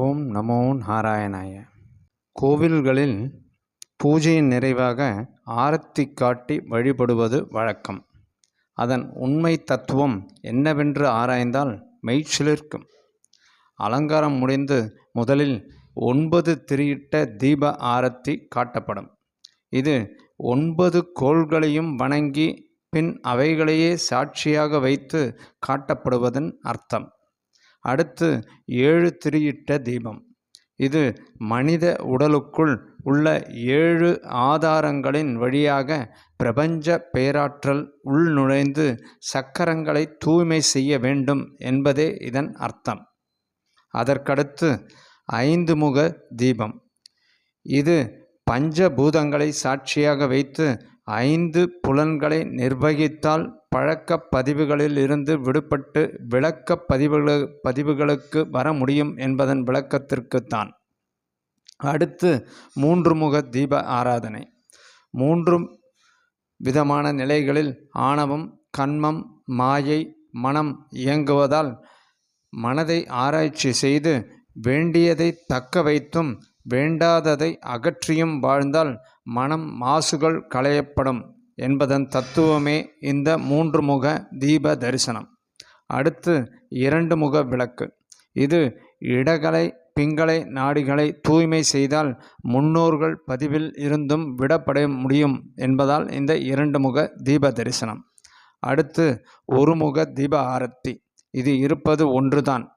ஓம் நமோ நாராயணாய. கோவில்களில் பூஜையின் நிறைவாக ஆரத்தி காட்டி வழிபடுவது வழக்கம். அதன் உண்மை தத்துவம் என்னவென்று ஆராய்ந்தால் மெய்ச்சிலிருக்கும். அலங்காரம் முடிந்து முதலில் ஒன்பது திரியிட்ட தீப ஆரத்தி காட்டப்படும். இது ஒன்பது கோள்களையும் வணங்கி பின் அவைகளையே சாட்சியாக வைத்து காட்டப்படுவதன் அர்த்தம். அடுத்து ஏழு திரியிட்ட தீபம். இது மனித உடலுக்குள் உள்ள ஏழு ஆதாரங்களின் வழியாக பிரபஞ்ச பேராற்றல் உள்நுழைந்து சக்கரங்களை தூய்மை செய்ய வேண்டும் என்பதே இதன் அர்த்தம். அதற்கடுத்து ஐந்து முக தீபம். இது பஞ்சபூதங்களை சாட்சியாக வைத்து ஐந்து புலன்களை நிர்வகித்தால் பழக்கப் பதிவுகளில் இருந்து விடுபட்டு விளக்கப் பதிவுகளு பதிவுகளுக்கு வர முடியும் என்பதன் விளக்கத்திற்குத்தான் அடுத்து மூன்று முக தீப ஆராதனை. மூன்று விதமான நிலைகளில் ஆணவம் கண்மம் மாயை மனம் இயங்குவதால் மனதை ஆராய்ச்சி செய்து வேண்டியதை தக்க வைத்தும் வேண்டாததை அகற்றியும் வாழ்ந்தால் மனம் மாசுகள் களையப்படும் என்பதன் தத்துவமே இந்த மூன்று முக தீப தரிசனம். அடுத்து இரண்டு முக விளக்கு. இது இடகலை பிங்களை நாடிகளை தூய்மை செய்தால் முன்னோர்கள் பதிவில் இருந்தும் விடப்பட முடியும் என்பதால் இந்த இரண்டு முக தீப தரிசனம். அடுத்து ஒரு முக தீப ஆரத்தி. இது இருப்பது ஒன்றுதான்.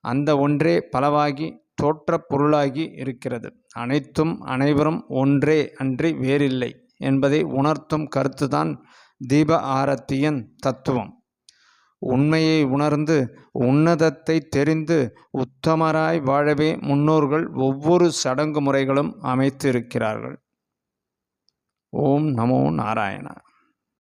அந்த ஒன்றே பலவாகி தோற்ற பொருளாகி இருக்கிறது. அனைத்தும் அனைவரும் ஒன்றே அன்றி வேறில்லை என்பதை உணர்த்தும் கருத்துதான் தீப ஆரத்தியின் தத்துவம். உண்மையை உணர்ந்து உன்னதத்தை தெரிந்து உத்தமராய் வாழவே முன்னோர்கள் ஒவ்வொரு சடங்கு முறைகளும் அமைத்து இருக்கிறார்கள் ஓம் நமோ நாராயணா.